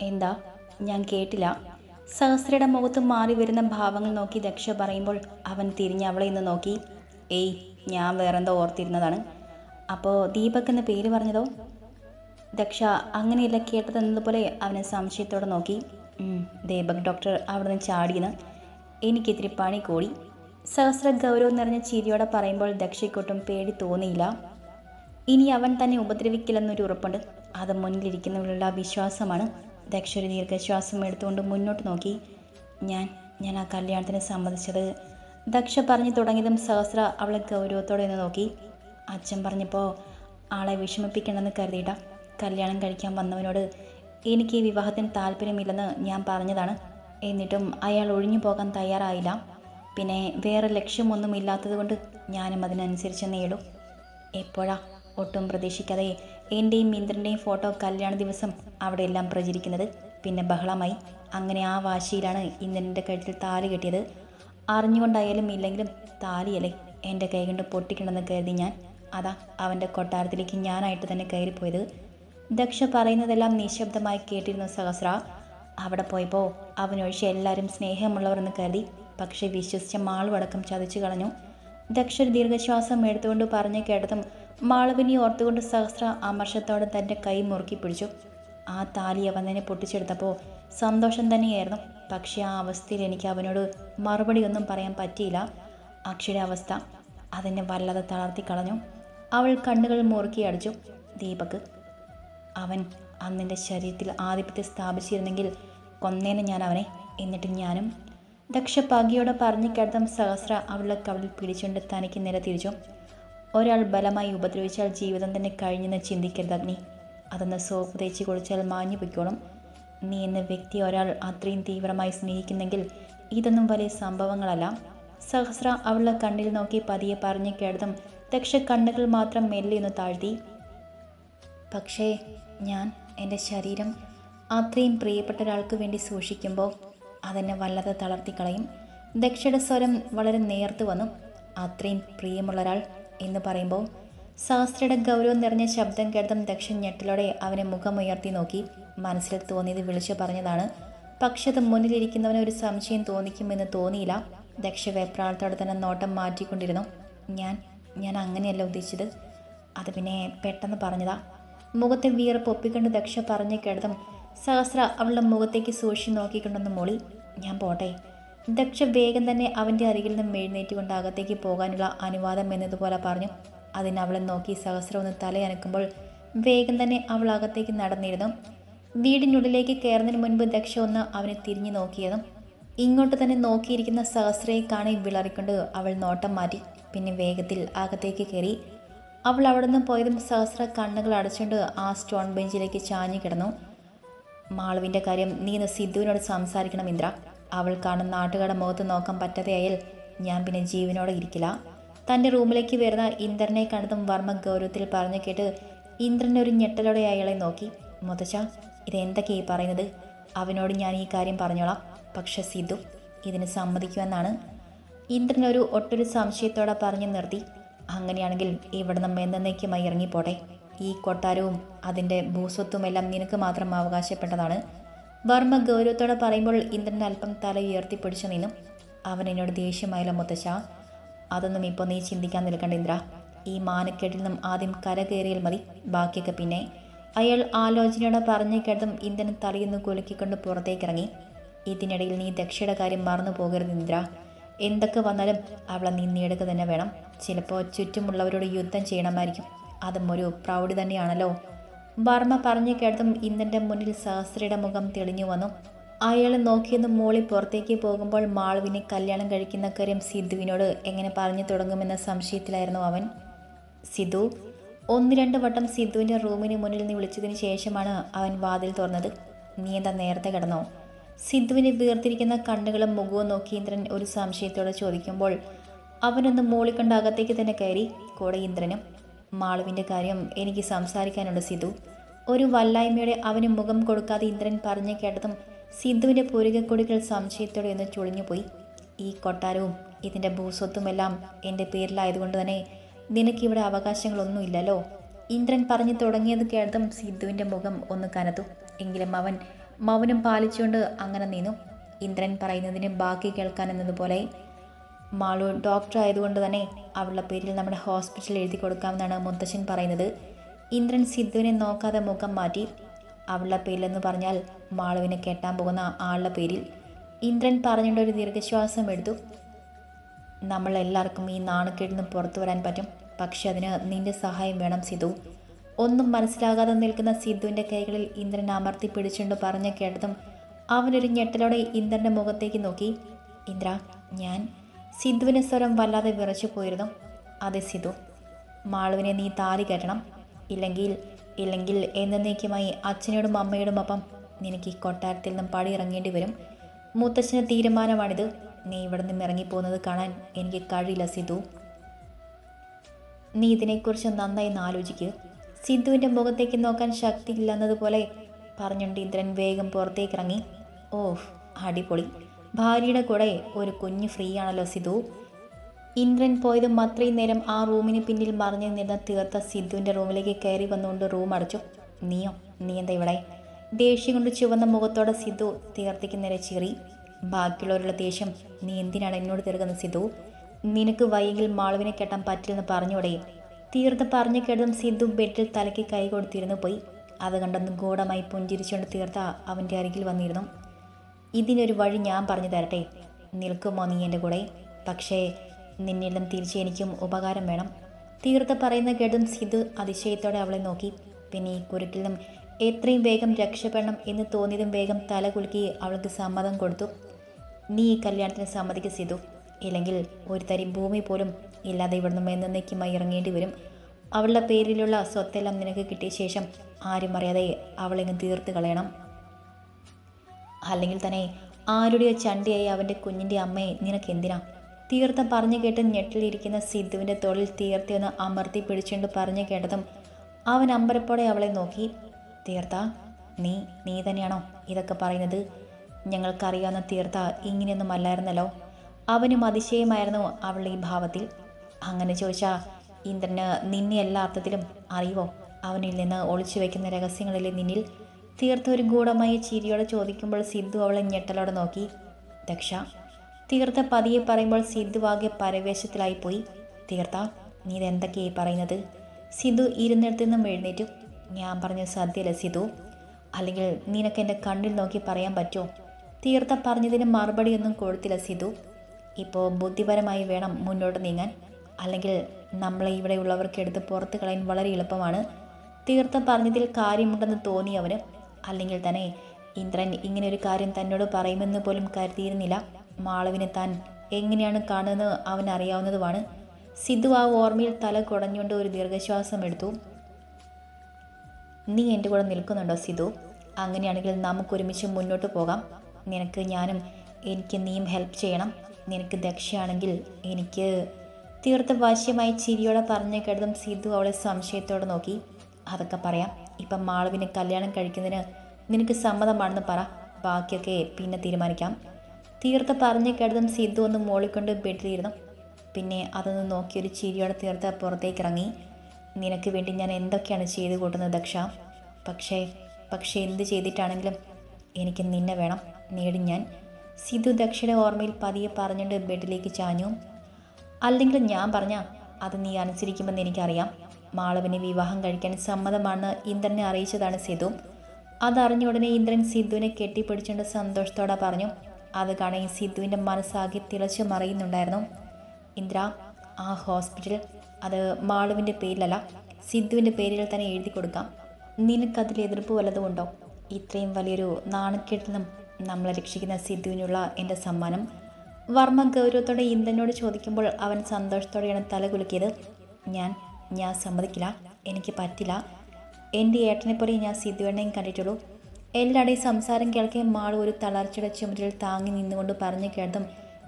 എന്താ? ഞാൻ കേട്ടില്ല. സഹസ്രയുടെ മുഖത്ത് മാറി വരുന്ന ഭാവങ്ങൾ നോക്കി ദക്ഷ പറയുമ്പോൾ അവൻ തിരിഞ്ഞ് അവളെ ഇന്ന് നോക്കി. ഏയ് ഞാൻ വേറെന്തോ ഓർത്തിരുന്നതാണ്. അപ്പോൾ ദീപക് എന്ന പേര് പറഞ്ഞതോ? ദക്ഷ അങ്ങനെയല്ല കേട്ടതെന്നതുപോലെ അവനെ സംശയത്തോടെ നോക്കി. "ഉം, ദീപക് ഡോക്ടർ അവിടെ നിന്ന് ചാടിയെന്ന്. എനിക്കിത്തിരി പണി കൂടി. സഹസ്ര ഗൗരവം നിറഞ്ഞ ചിരിയോടെ പറയുമ്പോൾ ദക്ഷയ്ക്കൊട്ടും പേടി തോന്നിയില്ല. ഇനി അവൻ തന്നെ ഉപദ്രവിക്കില്ലെന്നൊരു ഉറപ്പുണ്ട്. അത് മുന്നിലിരിക്കുന്നവരുടെ വിശ്വാസമാണ്. ദക്ഷ ഒരു ദീർഘശ്വാസം എടുത്തുകൊണ്ട് മുന്നോട്ട് നോക്കി. ഞാൻ ഞാൻ ആ കല്യാണത്തിന് സമ്മതിച്ചത്. ദക്ഷ പറഞ്ഞു തുടങ്ങിയതും സഹസ്ര അവളെ ഗൗരവത്തോടെ നിന്ന് നോക്കി. അച്ഛൻ പറഞ്ഞപ്പോൾ ആളെ വിഷമിപ്പിക്കണമെന്ന് കരുതിയിട്ട കല്യാണം കഴിക്കാൻ വന്നവനോട് എനിക്ക് ഈ വിവാഹത്തിന് താല്പര്യമില്ലെന്ന് ഞാൻ പറഞ്ഞതാണ്. എന്നിട്ടും അയാൾ ഒഴിഞ്ഞു പോകാൻ തയ്യാറായില്ല. പിന്നെ വേറെ ലക്ഷ്യമൊന്നും ഇല്ലാത്തതുകൊണ്ട് ഞാനും അതിനനുസരിച്ച് നേടും. എപ്പോഴാ ഒട്ടും പ്രതീക്ഷിക്കാതെ എന്റെയും ഇന്ദ്രന്റെയും ഫോട്ടോ കല്യാണ ദിവസം അവിടെ എല്ലാം പ്രചരിക്കുന്നത് പിന്നെ ബഹളമായി. അങ്ങനെ ആ വാശിയിലാണ് ഇന്ദ്രന്റെ കഴുത്തിൽ താലി കെട്ടിയത്. അറിഞ്ഞുകൊണ്ടായാലും ഇല്ലെങ്കിലും താലിയല്ലേ എന്റെ കൈ കൊണ്ട് പൊട്ടിക്കണമെന്ന് കരുതി ഞാൻ. അതാ അവന്റെ കൊട്ടാരത്തിലേക്ക് ഞാനായിട്ട് തന്നെ കയറിപ്പോയത് ദക്ഷ പറയുന്നതെല്ലാം നിശബ്ദമായി കേട്ടിരുന്നു സഹസ്ര. അവിടെ പോയപ്പോൾ അവനൊഴിച്ച് എല്ലാവരും സ്നേഹമുള്ളവരെന്ന് കരുതി. പക്ഷേ വിശ്വസിച്ച മാളുവടക്കം ചതിച്ചു കളഞ്ഞു. ദക്ഷ ദീർഘശ്വാസം എടുത്തുകൊണ്ട് പറഞ്ഞു കേട്ടതും മാളവിനെ ഓർത്തുകൊണ്ട് സഹസ്ര അമർഷത്തോടെ തന്റെ കൈ മുറുക്കി പിടിച്ചു. ആ താലി അവൻ തന്നെ പൊട്ടിച്ചെടുത്തപ്പോൾ സന്തോഷം തന്നെയായിരുന്നു. പക്ഷേ ആ അവസ്ഥയിൽ എനിക്ക് അവനോട് മറുപടി ഒന്നും പറയാൻ പറ്റിയില്ല. അക്ഷയുടെ അവസ്ഥ അതിനെ വല്ലാതെ തളർത്തി കളഞ്ഞു. അവൾ കണ്ണുകൾ മുറുക്കി അടിച്ചു. ദീപക് അവൻ അന്നെന്റെ ശരീരത്തിൽ ആധിപത്യം സ്ഥാപിച്ചിരുന്നെങ്കിൽ കൊന്നേനെ ഞാൻ അവനെ. എന്നിട്ട് ഞാനും. ദക്ഷ പകിയോടെ പറഞ്ഞു കേട്ടതും സഹസ്ര അവളുടെ കവളിൽ പിടിച്ചുകൊണ്ട് തനിക്ക് നില തിരിച്ചു ഒരാൾ ബലമായി ഉപദ്രവിച്ചാൽ ജീവിതം തന്നെ കഴിഞ്ഞെന്ന് ചിന്തിക്കരുത് അഗ്നി. അതൊന്ന് സോപ്പ് തേച്ച് കുളിച്ചാൽ മാഞ്ഞു പൊയ്ക്കോളും. നീ എന്ന വ്യക്തി ഒരാൾ അത്രയും തീവ്രമായി സ്നേഹിക്കുന്നെങ്കിൽ ഇതൊന്നും വലിയ സംഭവങ്ങളല്ല. സഹസ്ര അവളുടെ കണ്ണിൽ നോക്കി പതിയെ പറഞ്ഞു കേട്ടതും ദക്ഷ കണ്ണുകൾ മാത്രം മെല്ലെ ഒന്ന് താഴ്ത്തി. പക്ഷേ ഞാൻ എന്റെ ശരീരം അത്രയും പ്രിയപ്പെട്ട ഒരാൾക്ക് വേണ്ടി സൂക്ഷിക്കുമ്പോൾ അതെന്നെ വല്ലാതെ തളർത്തിക്കളയും. ദക്ഷയുടെ സ്വരം വളരെ നേർത്തു വന്നു. അത്രയും പ്രിയമുള്ള ഒരാൾ എന്ന് പറയുമ്പോൾ സഹസ്രയുടെ ഗൗരവം നിറഞ്ഞ ശബ്ദം കേട്ടതും ദക്ഷൻ ഞെട്ടലോടെ അവനെ മുഖമുയർത്തി നോക്കി. മനസ്സിൽ തോന്നിയത് വിളിച്ചു പറഞ്ഞതാണ്. പക്ഷെ അത് മുന്നിലിരിക്കുന്നവന് ഒരു സംശയം തോന്നിക്കുമെന്ന് തോന്നിയില്ല. ദക്ഷ വെപ്രാളത്തോടെ തന്നെ നോട്ടം മാറ്റിക്കൊണ്ടിരുന്നു. ഞാൻ ഞാൻ അങ്ങനെയല്ല ഉദ്ദേശിച്ചത്. അത് പിന്നെ പെട്ടെന്ന് പറഞ്ഞതാ. മുഖത്തെ വീർപ്പ് ഒപ്പിക്കൊണ്ട് ദക്ഷ പറഞ്ഞു കേട്ടതും സഹസ്ര അവളുടെ മുഖത്തേക്ക് സൂക്ഷിച്ച് നോക്കിക്കൊണ്ടൊന്ന് മോളി. ഞാൻ പോട്ടെ. ദക്ഷ വേഗം തന്നെ അവന്റെ അരികിൽ നിന്നും എഴുന്നേറ്റുകൊണ്ട് അകത്തേക്ക് പോകാനുള്ള അനുവാദം എന്നതുപോലെ പറഞ്ഞു. അതിന് അവളെ നോക്കി സഹസ്രം ഒന്ന് തലയനക്കുമ്പോൾ വേഗം തന്നെ അവൾ അകത്തേക്ക് നടന്നിരുന്നു. വീടിനുള്ളിലേക്ക് കയറുന്നതിന് മുൻപ് ദക്ഷ ഒന്ന് അവനെ തിരിഞ്ഞു നോക്കിയതും ഇങ്ങോട്ട് തന്നെ നോക്കിയിരിക്കുന്ന സഹസ്രയെ കാണി വിളറിക്കൊണ്ട് അവൾ നോട്ടം മാറ്റി. പിന്നെ വേഗത്തിൽ അകത്തേക്ക് കയറി അവൾ അവിടെ നിന്ന് പോയതും സഹസ്ര കണ്ണുകൾ അടച്ചുകൊണ്ട് ആ സ്റ്റോൺ ബെഞ്ചിലേക്ക് ചാഞ്ഞു കിടന്നു. മാളുവിന്റെ കാര്യം നീ ഇന്ന് സിദ്ധുവിനോട് സംസാരിക്കണം ഇന്ദ്ര. അവൾ കാണുന്ന നാട്ടുകാരുടെ മുഖത്ത് നോക്കാൻ പറ്റാതെയായാൽ ഞാൻ പിന്നെ ജീവനോടെ ഇരിക്കില്ല. തന്റെ റൂമിലേക്ക് വരുന്ന ഇന്ദ്രനെ കണ്ടതും വർമ്മ ഗൗരവത്തിൽ പറഞ്ഞു കേട്ട് ഇന്ദ്രൻ ഒരു ഞെട്ടലോടെ അയാളെ നോക്കി. മുതച്ച ഇതെന്തൊക്കെയായി പറയുന്നത്? അവനോട് ഞാൻ ഈ കാര്യം പറഞ്ഞോളാം. പക്ഷെ സിദ്ധു ഇതിന് സമ്മതിക്കുമെന്നാണ്. ഇന്ദ്രൻ ഒരു ഒട്ടൊരു സംശയത്തോടെ പറഞ്ഞു നിർത്തി. അങ്ങനെയാണെങ്കിൽ ഇവിടെ നിന്ന് എന്നേക്കുമായി ഇറങ്ങിപ്പോട്ടെ. ഈ കൊട്ടാരവും അതിന്റെ ഭൂസ്വത്തുമെല്ലാം നിനക്ക് മാത്രം അവകാശപ്പെട്ടതാണ്. വർമ്മ ഗൗരവത്തോടെ പറയുമ്പോൾ ഇന്ദ്രൻ അല്പം തല ഉയർത്തിപ്പിടിച്ചു നിന്നു. അവൻ എന്നോട് ദേഷ്യമായല്ലോ മുത്തശ്ശ. അതൊന്നും ഇപ്പോൾ നീ ചിന്തിക്കാൻ നിൽക്കണ്ട ഇന്ദ്ര. ഈ മാനക്കേട്ടിൽ നിന്നും ആദ്യം കര കയറിയാൽ മതി. ബാക്കിയൊക്കെ പിന്നെ. അയാൾ ആലോചനയോടെ പറഞ്ഞു കേട്ടതും ഇന്ദ്രൻ തലയിന്ന് കുലുക്കിക്കൊണ്ട് പുറത്തേക്കിറങ്ങി. ഇതിനിടയിൽ നീ ദക്ഷയുടെ കാര്യം മറന്നു പോകരുത് ഇന്ദ്ര. എന്തൊക്കെ വന്നാലും അവളെ നീ നേടുക തന്നെ വേണം. ചിലപ്പോൾ ചുറ്റുമുള്ളവരോട് യുദ്ധം ചെയ്യണമായിരിക്കും. അതും ഒരു പ്രൗഢി തന്നെയാണല്ലോ. വർമ്മ പറഞ്ഞു കേട്ടതും ഇന്ദ്രന്റെ മുന്നിൽ സഹസ്രയുടെ മുഖം തെളിഞ്ഞു വന്നു. അയാളെ നോക്കിയെന്ന് മോളി പുറത്തേക്ക് പോകുമ്പോൾ മാളുവിനെ കല്യാണം കഴിക്കുന്ന കാര്യം സിദ്ധുവിനോട് എങ്ങനെ പറഞ്ഞു തുടങ്ങുമെന്ന സംശയത്തിലായിരുന്നു അവൻ. സിദ്ധു ഒന്ന് രണ്ട് വട്ടം സിദ്ധുവിന്റെ റൂമിന് മുന്നിൽ നിന്ന് വിളിച്ചതിന് ശേഷമാണ് അവൻ വാതിൽ തുറന്നത്. നീ എന്താ നേരത്തെ കിടന്നോ? സിദ്ധുവിനെ വീർത്തിരിക്കുന്ന കണ്ണുകളും മുഖവും നോക്കി ഇന്ദ്രൻ ഒരു സംശയത്തോടെ ചോദിക്കുമ്പോൾ അവനൊന്ന് മൂളിക്കൊണ്ട് അകത്തേക്ക് തന്നെ കയറി. കൂടെ ഇന്ദ്രനും മാളുവിന്റെ കാര്യം എനിക്ക് സംസാരിക്കാനുണ്ട് സിധു ഒരു വല്ലായ്മയുടെ അവന് മുഖം കൊടുക്കാതെ ഇന്ദ്രൻ പറഞ്ഞു കേട്ടതും സിദ്ധുവിന്റെ പുരുകക്കൊടികൾ സംശയത്തോടെ ഒന്ന് ചുളിഞ്ഞുപോയി. ഈ കൊട്ടാരവും ഇതിന്റെ ഭൂസ്വത്തുമെല്ലാം എന്റെ പേരിലായതുകൊണ്ട് തന്നെ നിനക്കിവിടെ അവകാശങ്ങളൊന്നുമില്ലല്ലോ. ഇന്ദ്രൻ പറഞ്ഞു തുടങ്ങിയത് കേട്ടതും സിദ്ധുവിന്റെ മുഖം ഒന്ന് കനത്തു. എങ്കിലും അവൻ മൗനം പാലിച്ചുകൊണ്ട് അങ്ങനെ നീന്നു. ഇന്ദ്രൻ പറയുന്നതിന് ബാക്കി കേൾക്കാൻ എന്നതുപോലെ മാളു ഡോക്ടർ ആയതുകൊണ്ട് തന്നെ അവളുടെ പേരിൽ നമ്മുടെ ഹോസ്പിറ്റലിൽ എഴുതി കൊടുക്കാമെന്നാണ് മുത്തശ്ശൻ പറയുന്നത്. ഇന്ദ്രൻ സിദ്ധുവിനെ നോക്കാതെ മുഖം മാറ്റി അവളുടെ പേരിലെന്ന് പറഞ്ഞാൽ മാളുവിനെ കെട്ടാൻ പോകുന്ന ആളുടെ പേരിൽ ഇന്ദ്രൻ പറഞ്ഞുകൊണ്ട് ഒരു ദീർഘശ്വാസം എടുത്തു. നമ്മളെല്ലാവർക്കും ഈ നാണക്കേടിൽ നിന്ന് പുറത്തു വരാൻ പറ്റും. പക്ഷെ അതിന് നിന്റെ സഹായം വേണം സിധു ഒന്നും മനസ്സിലാകാതെ നിൽക്കുന്ന സിദ്ധുവിന്റെ കൈകളിൽ ഇന്ദ്രൻ അമർത്തി പിടിച്ചുകൊണ്ട് പറഞ്ഞു കേട്ടതും അവനൊരു ഞെട്ടലോടെ ഇന്ദ്രന്റെ മുഖത്തേക്ക് നോക്കി. ഇന്ദ്ര ഞാൻ സിദ്ധുവിന്റെ സ്വരം വല്ലാതെ വിറച്ചു പോയിരുന്നു. അതെ സിധു മാളുവിനെ നീ താലി കെട്ടണം. ഇല്ലെങ്കിൽ ഇല്ലെങ്കിൽ എന്നേക്കുമായി അച്ഛനോടും അമ്മയോടും ഒപ്പം നിനക്ക് ഈ കൊട്ടാരത്തിൽ നിന്നും പടി ഇറങ്ങേണ്ടി വരും. മുത്തച്ഛന്റെ തീരുമാനമാണിത്. നീ ഇവിടെ നിന്ന് ഇറങ്ങിപ്പോകുന്നത് കാണാൻ എനിക്ക് കഴിയില്ല സിധു നീ ഇതിനെക്കുറിച്ച് നന്നായി ആലോചിക്കുക സിദ്ധുവിന്റെ മുഖത്തേക്ക് നോക്കാൻ ശക്തിയില്ലെന്നതുപോലെ പറഞ്ഞുകൊണ്ട് ഇന്ദ്രൻ വേഗം പുറത്തേക്ക് ഇറങ്ങി ഓഹ് അടിപൊളി. ഭാര്യയുടെ കൂടെ ഒരു കുഞ്ഞ് ഫ്രീ ആണല്ലോ സിധു. ഇന്ദ്രൻ പോയതും അത്രയും നേരം ആ റൂമിന് പിന്നിൽ മറിഞ്ഞു നിന്ന തീർത്ത സിദ്ധുവിന്റെ റൂമിലേക്ക് കയറി വന്നുകൊണ്ട് റൂം അടച്ചു. നീയോ നീ എന്താ ഇവിടെ? ദേഷ്യം കൊണ്ട് ചുവന്ന മുഖത്തോടെ സിധു തീർത്തിക്ക് നേരെ ചീറി. ബാക്കിയുള്ളവരുടെ ദേഷ്യം നീ എന്തിനാണ് എന്നോട് തീർക്കുന്നത് സിധു? നിനക്ക് വൈകിൽ മാളുവിനെ കെട്ടാൻ പറ്റില്ലെന്ന് പറഞ്ഞുകൂടെ തീർത്ത് പറഞ്ഞു കേട്ടതും സിദ്ധു ബെഡിൽ തലയ്ക്ക് കൈ കൊടുത്തിരുന്നു പോയി. അത് കണ്ടെന്ന് ഗൂഢമായി പുഞ്ചിരിച്ചുകൊണ്ട് തീർത്ത അവന്റെ അരികിൽ വന്നിരുന്നു. ഇതിനൊരു വഴി ഞാൻ പറഞ്ഞു തരട്ടെ. നിൽക്കുമോ നീ എന്റെ കൂടെ? പക്ഷേ നിന്നിലും തിരിച്ച് എനിക്കും ഉപകാരം വേണം. തീർത്ത് പറയുന്ന കേട്ടും സിധു അതിശയത്തോടെ അവളെ നോക്കി. പിന്നെ ഈ കുരുക്കിലും എത്രയും വേഗം രക്ഷപ്പെടണം എന്ന് തോന്നിയതും വേഗം തല കുലുക്കി അവൾക്ക് സമ്മതം കൊടുത്തു. നീ ഈ കല്യാണത്തിന് സമ്മതിക്ക് സിധു ഇല്ലെങ്കിൽ ഒരു തരി ഭൂമി പോലും ഇല്ലാതെ ഇവിടുന്ന് എന്നേക്കുമായി ഇറങ്ങേണ്ടി വരും. അവളുടെ പേരിലുള്ള സ്വത്തെല്ലാം നിനക്ക് കിട്ടിയ ശേഷം ആരും അറിയാതെ അവളെങ്ങ് തീർത്ത് കളയണം. അല്ലെങ്കിൽ തന്നെ ആരുടെയോ ചണ്ടിയായി അവന്റെ കുഞ്ഞിന്റെ അമ്മയെ നിനക്കെന്തിനാ തീർത്ത പറഞ്ഞു കേട്ട് ഞെട്ടിലിരിക്കുന്ന സിദ്ധുവിന്റെ തൊഴിൽ തീർത്ഥയൊന്ന് അമർത്തി പിടിച്ചുകൊണ്ട് പറഞ്ഞു കേട്ടതും അവൻ അമ്പരപ്പോടെ അവളെ നോക്കി. തീർത്ഥ നീ നീ തന്നെയാണോ ഇതൊക്കെ പറയുന്നത്? ഞങ്ങൾക്കറിയാവുന്ന തീർത്ഥ ഇങ്ങനെയൊന്നും അല്ലായിരുന്നല്ലോ. അവനും അതിശയമായിരുന്നു അവളുടെ ഈ ഭാവത്തിൽ. അങ്ങനെ ചോദിച്ചാൽ ഇന്ദ്രന് നിന്നെ എല്ലാ അർത്ഥത്തിലും അറിയുമോ അവനിൽ നിന്ന് ഒളിച്ചു വയ്ക്കുന്ന രഹസ്യങ്ങളിലെ നിന്നിൽ തീർത്ത ഒരു ഗൂഢമായ ചിരിയോടെ ചോദിക്കുമ്പോൾ സിദ്ധു അവളെ ഞെട്ടലോടെ നോക്കി. ദക്ഷ തീർത്ത പതിയെ പറയുമ്പോൾ സിദ്ധു ആകെ പരവേശത്തിലായിപ്പോയി. തീർത്ത നീ ഇതെന്തൊക്കെയായി പറയുന്നത്? സിദ്ധു ഇരുന്നിടത്തു നിന്നും എഴുന്നേറ്റു. ഞാൻ പറഞ്ഞ സദ്യയല്ല സിദ്ധു അല്ലെങ്കിൽ നിനക്ക് എന്റെ കണ്ണിൽ നോക്കി പറയാൻ പറ്റുമോ? തീർത്ത പറഞ്ഞതിന് മറുപടിയൊന്നും കൊടുത്തില്ല സിദ്ധു ഇപ്പോൾ ബുദ്ധിപരമായി വേണം മുന്നോട്ട് നീങ്ങാൻ. അല്ലെങ്കിൽ നമ്മളെ ഇവിടെയുള്ളവർക്ക് എടുത്ത് പുറത്ത് കളയാൻ വളരെ എളുപ്പമാണ്. തീർത്ത പറഞ്ഞതിൽ കാര്യമുണ്ടെന്ന് തോന്നി അവന് അല്ലെങ്കിൽ തന്നെ ഇന്ദ്രൻ ഇങ്ങനെ ഒരു കാര്യം തന്നോട് പറയുമെന്ന് പോലും കരുതിയിരുന്നില്ല. മാളവിനെ താൻ എങ്ങനെയാണ് കാണുന്നത് അവൻ അറിയാവുന്നതുമാണ്. സിദ്ധു ആ ഓർമ്മയിൽ തല കുടഞ്ഞുകൊണ്ട് ഒരു ദീർഘശ്വാസം എടുത്തു. നീ എന്റെ കൂടെ നിൽക്കുന്നുണ്ടോ സിദ്ധു അങ്ങനെയാണെങ്കിൽ നമുക്കൊരുമിച്ച് മുന്നോട്ട് പോകാം. നിനക്ക് ഞാനും എനിക്ക് നീയും ഹെൽപ്പ് ചെയ്യണം. നിനക്ക് ദക്ഷയാണെങ്കിൽ എനിക്ക് തീർത്ത ഭാഷ്യമായി ചിരിയോടെ പറഞ്ഞു കേട്ടതും സിദ്ധു അവളെ സംശയത്തോടെ നോക്കി. അതൊക്കെ പറയാം. ഇപ്പം മാളവിനെ കല്യാണം കഴിക്കുന്നതിന് നിനക്ക് സമ്മതമാണെന്ന് പറ. ബാക്കിയൊക്കെ പിന്നെ തീരുമാനിക്കാം. തീർത്ത് പറഞ്ഞു കേട്ടതും സിദ്ധു ഒന്ന് മോളിക്കൊണ്ട് ബെഡിലിരുന്നു. പിന്നെ അതൊന്ന് ഒരു ചിരിയോടെ തീർത്ത് പുറത്തേക്ക് ഇറങ്ങി നിനക്ക് വേണ്ടി ഞാൻ എന്തൊക്കെയാണ് ചെയ്തു കൂട്ടുന്നത് ദക്ഷ? പക്ഷേ പക്ഷേ എന്ത് ചെയ്തിട്ടാണെങ്കിലും എനിക്ക് നിന്നെ വേണം. നേടി ഞാൻ. സിധു ദക്ഷയുടെ ഓർമ്മയിൽ പതിയെ പറഞ്ഞുകൊണ്ട് ബെഡിലേക്ക് ചാഞ്ഞു. അല്ലെങ്കിൽ ഞാൻ പറഞ്ഞ അത് നീ അനുസരിക്കുമെന്ന് എനിക്കറിയാം. മാളവിനെ വിവാഹം കഴിക്കാൻ സമ്മതമാണെന്ന് ഇന്ദ്രനെ അറിയിച്ചതാണ് സിധു അതറിഞ്ഞ ഉടനെ ഇന്ദ്രൻ സിദ്ധുവിനെ കെട്ടിപ്പിടിച്ചുകൊണ്ട് സന്തോഷത്തോടെ പറഞ്ഞു അത് കാണാൻ സിദ്ധുവിന്റെ മനസ്സാകെ തിളച്ചു മറിയുന്നുണ്ടായിരുന്നു. ഇന്ദ്ര ആ ഹോസ്പിറ്റൽ അത് മാളുവിന്റെ പേരിലല്ല സിദ്ധുവിന്റെ പേരിൽ തന്നെ എഴുതി കൊടുക്കാം. നിനക്കതിൽ എതിർപ്പ് വല്ലതും ഉണ്ടോ? ഇത്രയും വലിയൊരു നാണക്കേട്ടിൽ നിന്നും നമ്മളെ രക്ഷിക്കുന്ന സിദ്ധുവിനുള്ള എന്റെ സമ്മാനം. വർമ്മ ഗൗരവത്തോടെ ഇന്ദ്രനോട് ചോദിക്കുമ്പോൾ അവൻ സന്തോഷത്തോടെയാണ് തല കുലുക്കിയത്. ഞാൻ ഞാൻ സമ്മതിക്കില്ല. എനിക്ക് പറ്റില്ല. എന്റെ ഏട്ടനെപ്പോലെ ഞാൻ സിദ്ധുവേണ്ണയും കണ്ടിട്ടുള്ളൂ. എല്ലാവരുടെയും സംസാരം കേൾക്കെ മാളു ഒരു തളർച്ചയുടെ ചുമരിൽ താങ്ങി നിന്നുകൊണ്ട് പറഞ്ഞു കേട്ടതും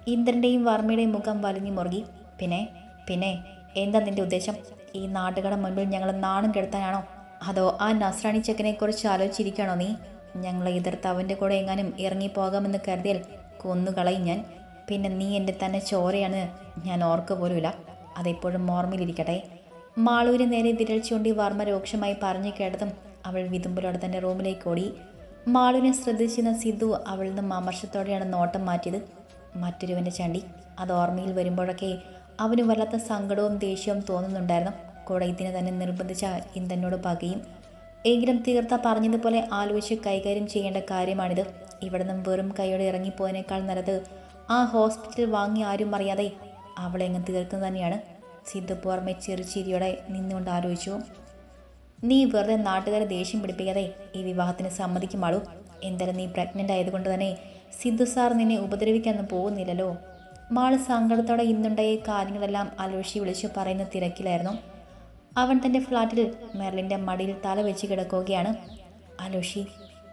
ഇന്ദ്രന്റെയും വർമ്മയുടെയും മുഖം വലിഞ്ഞു മുറുകി. പിന്നെ പിന്നെ എന്താ നിന്റെ ഉദ്ദേശം? ഈ നാട്ടുകാരുടെ മുൻപിൽ ഞങ്ങൾ നാണം കെടുത്താനാണോ? അതോ ആ നസ്രാണി ചെക്കനെ കുറിച്ച് ആലോചിച്ചിരിക്കണോ നീ? ഞങ്ങളെ എതിർത്ത് അവന്റെ കൂടെ എങ്ങാനും ഇറങ്ങിപ്പോകാമെന്ന് കരുതിയാൽ കൊന്നുകളയും ഞാൻ. പിന്നെ നീ എന്റെ തന്നെ ചോരയാണ്. ഞാൻ ഓർക്ക പോലുമില്ല. അതെപ്പോഴും ഓർമ്മയിലിരിക്കട്ടെ. മാളൂര് നേരെ വിരൽ ചൂണ്ടി വർമ്മ രൂക്ഷമായി പറഞ്ഞു കേട്ടതും അവൾ വിതുമ്പലോടെ തന്നെ റൂമിലേക്ക് ഓടി. മാളൂരിനെ ശ്രദ്ധിച്ചിരുന്ന സിദ്ധു അവളിൽ നിന്നും അമർഷത്തോടെയാണ് നോട്ടം മാറ്റിയത്. മറ്റൊരുവന്റെ ചണ്ടി. അത് ഓർമ്മയിൽ വരുമ്പോഴൊക്കെ അവന് വല്ലാത്ത സങ്കടവും ദേഷ്യവും തോന്നുന്നുണ്ടായിരുന്നു. കൂടെ ഇതിനെ തന്നെ നിർബന്ധിച്ച ഇന്ദനോട് പകയും. എങ്കിലും തീർത്ത പറഞ്ഞതുപോലെ ആലോചിച്ച് കൈകാര്യം ചെയ്യേണ്ട കാര്യമാണിത്. ഇവിടെ നിന്നും വെറും കൈയോടെ ഇറങ്ങിപ്പോയതിനേക്കാൾ നല്ലത് ആ ഹോസ്പിറ്റൽ വാങ്ങി ആരും അറിയാതെ അവളെ അങ്ങ് തീർക്കുന്നത് തന്നെയാണ്. സിദ്ധു പുറമെ ചെറുചിരിയോടെ നിന്നുകൊണ്ട് ആലോചിച്ചു നീ വെറുതെ നാട്ടുകാരെ ദേഷ്യം പിടിപ്പിക്കാതെ ഈ വിവാഹത്തിന് സമ്മതിക്കുമാളൂ. എന്തായാലും നീ പ്രഗ്നന്റ് ആയതുകൊണ്ട് തന്നെ സിദ്ധു സാർ നിന്നെ ഉപദ്രവിക്കാനൊന്നും പോകുന്നില്ലല്ലോ. മാൾ സങ്കടത്തോടെ ഇന്നുണ്ടായ കാര്യങ്ങളെല്ലാം അലോഷി വിളിച്ചു പറയുന്ന തിരക്കിലായിരുന്നു. അവൻ തന്റെ ഫ്ലാറ്റിൽ മെറിലിന്റെ മടിയിൽ തല വെച്ച് കിടക്കുകയാണ്. അലോഷി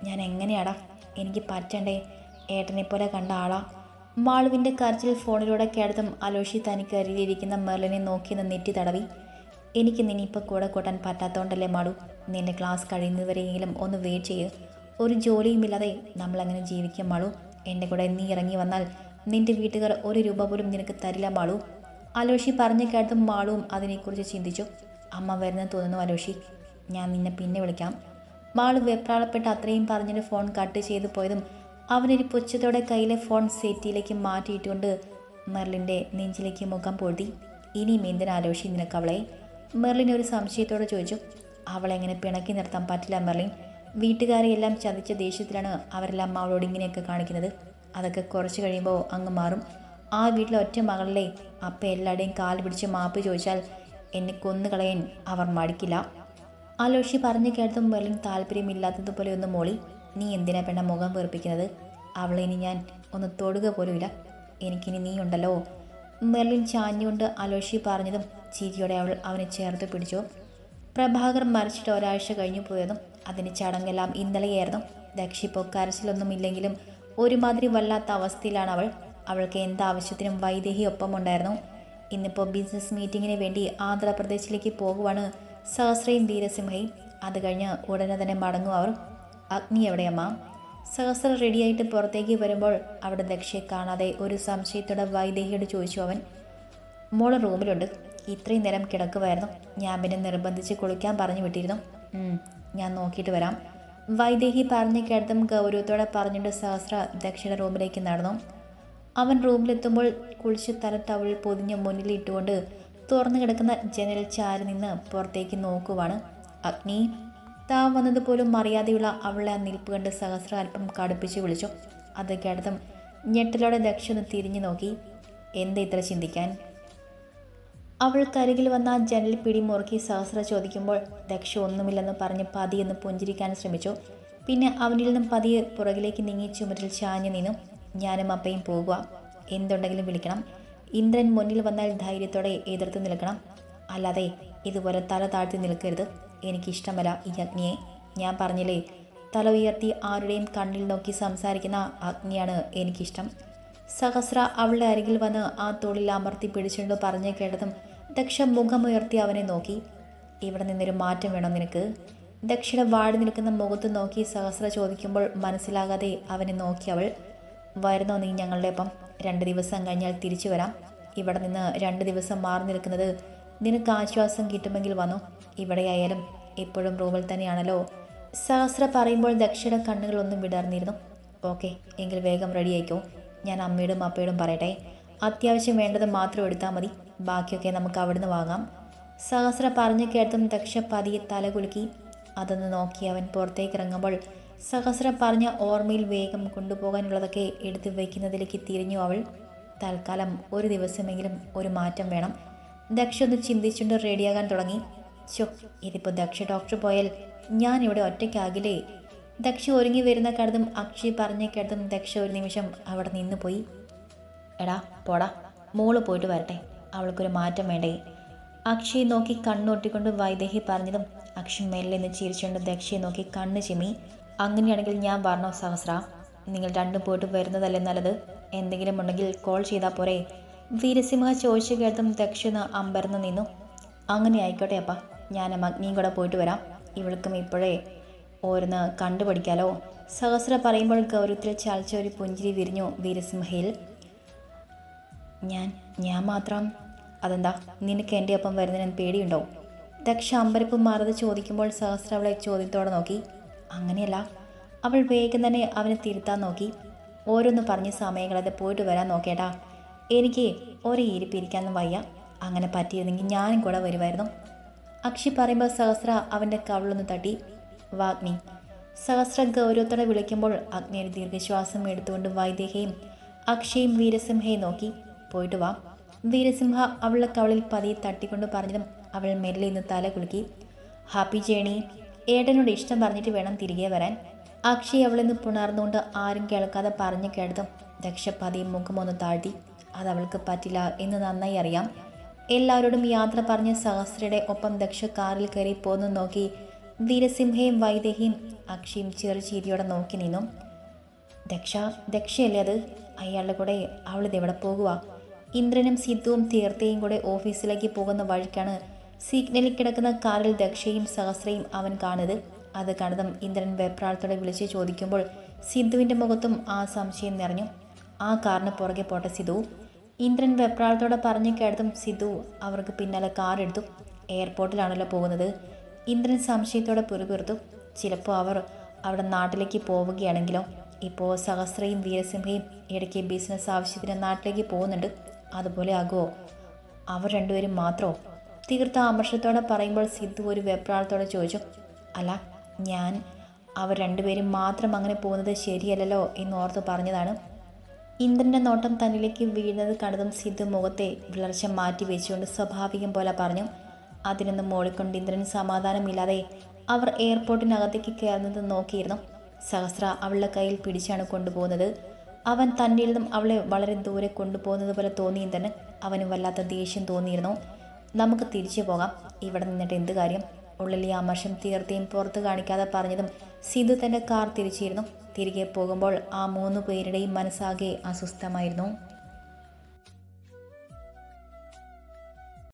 ഞാൻ എങ്ങനെയാടാ? എനിക്ക് പറ്റണ്ടേ. ഏട്ടനെ പോലെ കണ്ട ആളാ. മാളുവിന്റെ കരച്ചിൽ ഫോണിലൂടെ കേട്ടതും അലോഷി തനിക്ക് അരികിലിരിക്കുന്ന മെർലിനെ നോക്കി നിന്ന് നെറ്റി തടവി. എനിക്ക് നിന്നിപ്പോൾ കൂടെ കൂട്ടാൻ പറ്റാത്തതുകൊണ്ടല്ലേ മാളു? നിന്റെ ക്ലാസ് കഴിയുന്നവരെയെങ്കിലും ഒന്ന് വെയിറ്റ് ചെയ്യ്. ഒരു ജോലിയുമില്ലാതെ നമ്മളങ്ങനെ ജീവിക്കും മാളു? എന്റെ കൂടെ നീ ഇറങ്ങി വന്നാൽ നിന്റെ വീട്ടുകാർ ഒരു രൂപ പോലും നിനക്ക് തരില്ല മാളു. അലോഷി പറഞ്ഞു കേട്ടതും മാളുവും അതിനെക്കുറിച്ച് ചിന്തിച്ചു. അമ്മ വരുന്ന തോന്നുന്നു അലോഷി. ഞാൻ നിന്നെ പിന്നെ വിളിക്കാം. മാളു വെപ്രാളപ്പെട്ട് അത്രയും പറഞ്ഞിട്ട് ഫോൺ കട്ട് ചെയ്തു പോയതും അവനൊരു പുച്ഛത്തോടെ കയ്യിലെ ഫോൺ സേറ്റിയിലേക്ക് മാറ്റിയിട്ടുകൊണ്ട് മെർലിന്റെ നെഞ്ചിലേക്ക് മുഖം പൊഴുതി. ഇനിയും എന്തിനാ ആലോഷി നിനക്ക് അവളെ? മെർലിൻ ഒരു സംശയത്തോടെ ചോദിച്ചു. അവളെ എങ്ങനെ പിണക്കി നിർത്താൻ പറ്റില്ല മെർലിൻ. വീട്ടുകാരെ എല്ലാം ചതിച്ച ദേഷ്യത്തിലാണ് അവരെല്ലാം അവളോട് ഇങ്ങനെയൊക്കെ കാണിക്കുന്നത്. അതൊക്കെ കുറച്ച് കഴിയുമ്പോൾ അങ്ങ് മാറും. ആ വീട്ടിലെ ഒറ്റ മകളിലെ അപ്പ എല്ലാവരുടെയും കാൽ പിടിച്ച് മാപ്പ് ചോദിച്ചാൽ എന്നെ കൊന്നുകളയാൻ അവർ മടിക്കില്ല. ആലോഷി പറഞ്ഞു കേട്ടതും മെർലിൻ താല്പര്യമില്ലാത്തതുപോലെ ഒന്ന് മോളി. നീ എന്തിനാ പെണ്ണ മുഖം വീർപ്പിക്കുന്നത് അവളെ ഇനി ഞാൻ ഒന്ന് തൊടുക പോലുമില്ല. എനിക്കിനി നീ ഉണ്ടല്ലോ മെർലിൻ ചാഞ്ഞുകൊണ്ട് അലോഷി പറഞ്ഞതും ചിരിയോടെ അവൾ അവനെ ചേർത്ത് പിടിച്ചു. പ്രഭാകർ മരിച്ചിട്ട് ഒരാഴ്ച കഴിഞ്ഞു പോയതും അതിന്റെ ചടങ്ങെല്ലാം ഇന്നലെയായിരുന്നു. ദക്ഷിപ്പോൾ കരച്ചിലൊന്നും ഇല്ലെങ്കിലും ഒരുമാതിരി വല്ലാത്ത അവസ്ഥയിലാണ് അവൾ. അവൾക്ക് എന്താവശ്യത്തിനും വൈദേഹി ഒപ്പമുണ്ടായിരുന്നു ഇന്നിപ്പോൾ ബിസിനസ് മീറ്റിങ്ങിന് വേണ്ടി ആന്ധ്രാപ്രദേശിലേക്ക് പോകുവാണ് സഹസ്രയും ധീരസിംഹയും അത് കഴിഞ്ഞ് ഉടനെ തന്നെ മടങ്ങും അവർ. അഗ്നി എവിടെയമ്മ സഹസ്ര റെഡിയായിട്ട് പുറത്തേക്ക് വരുമ്പോൾ അവിടെ ദക്ഷയെ കാണാതെ ഒരു സംശയത്തോടെ വൈദേഹിയോട് ചോദിച്ചു അവൻ. മോൾ റൂമിലുണ്ട്. ഇത്രയും നേരം കിടക്കുമായിരുന്നു ഞാൻ പിന്നെ നിർബന്ധിച്ച് കുളിക്കാൻ പറഞ്ഞു വിട്ടിരുന്നു. ഞാൻ നോക്കിയിട്ട് വരാം. വൈദേഹി പറഞ്ഞു കേട്ടതും ഗൗരവത്തോടെ പറഞ്ഞിട്ട് സഹസ്ര ദക്ഷയുടെ റൂമിലേക്ക് നടന്നു. അവൻ റൂമിലെത്തുമ്പോൾ കുളിച്ച് തല ടവളിൽ പൊതിഞ്ഞ് മുന്നിലിട്ടുകൊണ്ട് തുറന്നു കിടക്കുന്ന ജനൽ ചാരി നിന്ന് പുറത്തേക്ക് നോക്കുവാണ്. അഗ്നി താ വന്നതുപോലും അറിയാതെയുള്ള അവളെ ആ നിൽപ്പ് കണ്ട് സഹസ്ര അല്പം കടുപ്പിച്ച് വിളിച്ചു. അത് കേട്ടതും ഞെട്ടലോടെ ദക്ഷ ഒന്ന് തിരിഞ്ഞു നോക്കി. എന്താ ഇത്ര ചിന്തിക്കാൻ? അവൾ കരികിൽ വന്ന ജനൽ പിടി മുറുക്കി സഹസ്ര ചോദിക്കുമ്പോൾ ദക്ഷ ഒന്നുമില്ലെന്ന് പറഞ്ഞ് പതിയൊന്ന് പുഞ്ചിരിക്കാൻ ശ്രമിച്ചു. പിന്നെ അവനിൽ നിന്നും പതിയെ പുറകിലേക്ക് നീങ്ങി ചുമരിൽ ചാഞ്ഞു നിന്നു. ഞാനും അപ്പയും പോകുക. എന്തുണ്ടെങ്കിലും വിളിക്കണം. ഇന്ദ്രൻ മുന്നിൽ വന്നാൽ ധൈര്യത്തോടെ എതിർത്ത് നിൽക്കണം. അല്ലാതെ ഇതുപോലെ തല താഴ്ത്തി നിൽക്കരുത്. എനിക്കിഷ്ടമല്ല ഈ അഗ്നിയെ. ഞാൻ പറഞ്ഞില്ലേ തല ഉയർത്തി ആരുടെയും കണ്ണിൽ നോക്കി സംസാരിക്കുന്ന അഗ്നിയാണ് എനിക്കിഷ്ടം. സഹസ്ര അവളുടെ അരികിൽ വന്ന് ആ തോളിൽ അമർത്തി പിടിച്ചുകൊണ്ട് പറഞ്ഞു കേട്ടതും ദക്ഷ മുഖമുയർത്തി അവനെ നോക്കി. ഇവിടെ നിന്നൊരു മാറ്റം വേണം നിനക്ക്? ദക്ഷിണ വാടി നിൽക്കുന്ന മുഖത്ത് നോക്കി സഹസ്ര ചോദിക്കുമ്പോൾ മനസ്സിലാകാതെ അവനെ നോക്കി അവൾ. വരുന്നോ നീ ഞങ്ങളുടെ ഒപ്പം? രണ്ട് ദിവസം കഴിഞ്ഞാൽ തിരിച്ചു വരാം. ഇവിടെ നിന്ന് രണ്ട് ദിവസം മാറി നിൽക്കുന്നത് നിനക്ക് ആശ്വാസം കിട്ടുമെങ്കിൽ വന്നു. ഇവിടെയായാലും എപ്പോഴും റൂമിൽ തന്നെയാണല്ലോ. സഹസ്ര പറയുമ്പോൾ ദക്ഷയുടെ കണ്ണുകളൊന്നും വിടർന്നിരുന്നു. ഓക്കെ എങ്കിൽ വേഗം റെഡി ആയിക്കോ. ഞാൻ അമ്മയോടും അപ്പയോടും പറയട്ടെ. അത്യാവശ്യം വേണ്ടത് മാത്രം എടുത്താൽ മതി. ബാക്കിയൊക്കെ നമുക്ക് അവിടുന്ന് വാങ്ങാം. സഹസ്ര പറഞ്ഞു കേട്ടതും ദക്ഷ പതിയെ തല കുലുക്കി അതൊന്ന് നോക്കി അവൻ പുറത്തേക്ക് ഇറങ്ങുമ്പോൾ സഹസ്ര പറഞ്ഞ ഓർമ്മയിൽ വേഗം കൊണ്ടുപോകാനുള്ളതൊക്കെ എടുത്തു വയ്ക്കുന്നതിലേക്ക് തിരിഞ്ഞു അവൾ. തൽക്കാലം ഒരു ദിവസമെങ്കിലും ഒരു മാറ്റം വേണം. ദക്ഷ ഒന്ന് ചിന്തിച്ചുകൊണ്ട് റെഡിയാകാൻ തുടങ്ങി. ചോ ഇതിപ്പോൾ ദക്ഷ ഡോക്ടർ പോയാൽ ഞാൻ ഇവിടെ ഒറ്റയ്ക്കാകില്ലേ? ദക്ഷ ഒരുങ്ങി വരുന്ന കടതും അക്ഷി പറഞ്ഞ കേട്ടതും ദക്ഷ ഒരു നിമിഷം അവിടെ നിന്ന് പോയി. എടാ പോടാ മോൾ പോയിട്ട് വരട്ടെ. അവൾക്കൊരു മാറ്റം വേണ്ടേ? അക്ഷയ് നോക്കി കണ്ണൊട്ടിക്കൊണ്ട് വൈദേഹി പറഞ്ഞതും അക്ഷി മെല്ലെ നിന്ന് ചിരിച്ചുകൊണ്ട് ദക്ഷയെ നോക്കി കണ്ണ് ചിമ്മി. അങ്ങനെയാണെങ്കിൽ ഞാൻ പറഞ്ഞോ സഹസ്ര? നിങ്ങൾ രണ്ടും പോയിട്ട് വരുന്നതല്ലേ നല്ലത്? എന്തെങ്കിലും ഉണ്ടെങ്കിൽ കോൾ ചെയ്താൽ പോരെ. വീരസിംഹ ചോദിച്ചു കേട്ടതും ദക്ഷിണ അമ്പരന്ന് നിന്നു. അങ്ങനെ ആയിക്കോട്ടെ അപ്പ. ഞാൻ അഗ്നിയും കൂടെ പോയിട്ട് വരാം. ഇവൾക്കും ഇപ്പോഴേ ഓരോന്ന് കണ്ടുപഠിക്കാലോ. സഹസ്ര പറയുമ്പോൾ ഗൗരവത്തിൽ ചാലിച്ച ഒരു പുഞ്ചിരി വിരിഞ്ഞു വീരസിംഹയിൽ. ഞാൻ ഞാൻ മാത്രം? അതെന്താ? നിനക്ക് എന്റെ ഒപ്പം വരുന്നതിന് പേടിയുണ്ടോ? ദക്ഷ അമ്പരപ്പ് മാറത് ചോദിക്കുമ്പോൾ സഹസ്ര അവളെ ചോദ്യത്തോടെ നോക്കി. അങ്ങനെയല്ല. അവൾ വേഗം തന്നെ അവനെ തിരുത്താൻ നോക്കി. ഓരോന്ന് പറഞ്ഞ് സമയങ്ങളത് പോയിട്ട് വരാൻ നോക്കേട്ടാ. എനിക്ക് ഒരേ ഇരിപ്പിരിക്കാനും വയ്യ. അങ്ങനെ പറ്റിയിരുന്നെങ്കിൽ ഞാനും കൂടെ വരുമായിരുന്നു. അക്ഷി പറയുമ്പോൾ സഹസ്ര അവന്റെ കവിളൊന്ന് തട്ടി. വാഗ്നി സഹസ്ര ഗൗരവത്തോടെ വിളിക്കുമ്പോൾ അഗ്നി ദീർഘശ്വാസം എടുത്തുകൊണ്ട് വൈദേഹയും അക്ഷയും വീരസിംഹയും നോക്കി. പോയിട്ട് വാ. വീരസിംഹ അവളുടെ കവളിൽ പതിയെ തട്ടിക്കൊണ്ട് പറഞ്ഞതും അവൾ മെല്ലെ ഇന്ന് തല കുലുക്കി. Happy journey. ഏടനോട് ഇഷ്ടം പറഞ്ഞിട്ട് വേണം തിരികെ വരാൻ. അക്ഷയ് അവളിന്ന് പുണർന്നുകൊണ്ട് ആരും കേൾക്കാതെ പറഞ്ഞു കേട്ടതും ദക്ഷ പതിയെ മുഖമൊന്ന് താഴ്ത്തി. അത് അവൾക്ക് പറ്റില്ല എന്ന് നന്നായി അറിയാം. എല്ലാവരോടും യാത്ര പറഞ്ഞ് സഹസ്രയുടെ ഒപ്പം ദക്ഷ കാറിൽ കയറി പോന്നു നോക്കി. വീരസിംഹയും വൈദേഹിയും അക്ഷയും ചെറുചീരിയോടെ നോക്കി നിന്നു. ദക്ഷ ദക്ഷയല്ലേ അത്? അയാളുടെ കൂടെ അവളിത് എവിടെ പോകുക ഇന്ദ്രനും സിദ്ധുവും തീർത്ഥയും കൂടെ ഓഫീസിലേക്ക് പോകുന്ന വഴിക്കാണ് സിഗ്നലിൽ കിടക്കുന്ന കാറിൽ ദക്ഷയും സഹസ്രയും അവൻ കാണുന്നത്. അത് കണ്ടതും ഇന്ദ്രൻ വെപ്രാളത്തോടെ വിളിച്ച് ചോദിക്കുമ്പോൾ സിദ്ധുവിന്റെ മുഖത്തും ആ സംശയം നിറഞ്ഞു. ആ കാറിന് പുറകെ പോട്ടെ സിദ്ധു. ഇന്ദ്രൻ വെപ്രാളത്തോടെ പറഞ്ഞു കേട്ടതും സിധു അവർക്ക് പിന്നാലെ കാർ എടുത്തു. എയർപോർട്ടിലാണല്ലോ പോകുന്നത്. ഇന്ദ്രൻ സംശയത്തോടെ പുറകുറുത്തു. ചിലപ്പോൾ അവർ അവിടെ നാട്ടിലേക്ക് പോവുകയാണെങ്കിലോ? ഇപ്പോൾ സഹസ്രയും വീരസിംഹയും ഇടയ്ക്ക് ബിസിനസ് ആവശ്യത്തിന് നാട്ടിലേക്ക് പോകുന്നുണ്ട്. അതുപോലെ ആകുമോ അവർ രണ്ടുപേരും മാത്രമോ തീർത്ത അമർഷത്തോടെ പറയുമ്പോൾ സിദ്ധു ഒരു വെപ്രാളത്തോടെ ചോദിച്ചു അല്ല ഞാൻ അവർ രണ്ടുപേരും മാത്രം അങ്ങനെ പോകുന്നത് ശരിയല്ലല്ലോ എന്ന് ഓർത്ത് പറഞ്ഞതാണ്. ഇന്ദ്രന്റെ നോട്ടം തന്നിലേക്ക് വീഴുന്നത് കണ്ടതും സിദ്ധു മുഖത്തെ വിളർച്ച മാറ്റി വെച്ചുകൊണ്ട് സ്വാഭാവികം പോലെ പറഞ്ഞു അതിനൊന്നും മോളിക്കൊണ്ട് ഇന്ദ്രൻ സമാധാനമില്ലാതെ അവർ എയർപോർട്ടിനകത്തേക്ക് കയറുന്നത് നോക്കിയിരുന്നു. സഹസ്ര അവളുടെ കയ്യിൽ പിടിച്ചാണ് കൊണ്ടുപോകുന്നത്. അവൻ തന്നിൽ നിന്നും അവളെ വളരെ ദൂരെ കൊണ്ടുപോകുന്നത് പോലെ തോന്നി ഇന്ദ്രന്. അവന് വല്ലാത്ത ദേഷ്യം തോന്നിയിരുന്നു. നമുക്ക് തിരിച്ചു പോകാം. ഇവിടെ നിന്നിട്ട് എന്ത് കാര്യം? ഉള്ളിലെ അമർഷം തീർത്തിയും പുറത്ത് കാണിക്കാതെ പറഞ്ഞതും സിധു തന്റെ കാർ തിരിച്ചിരുന്നു. തിരികെ പോകുമ്പോൾ ആ മൂന്ന് പേരുടെയും മനസ്സാകെ അസ്വസ്ഥമായിരുന്നു.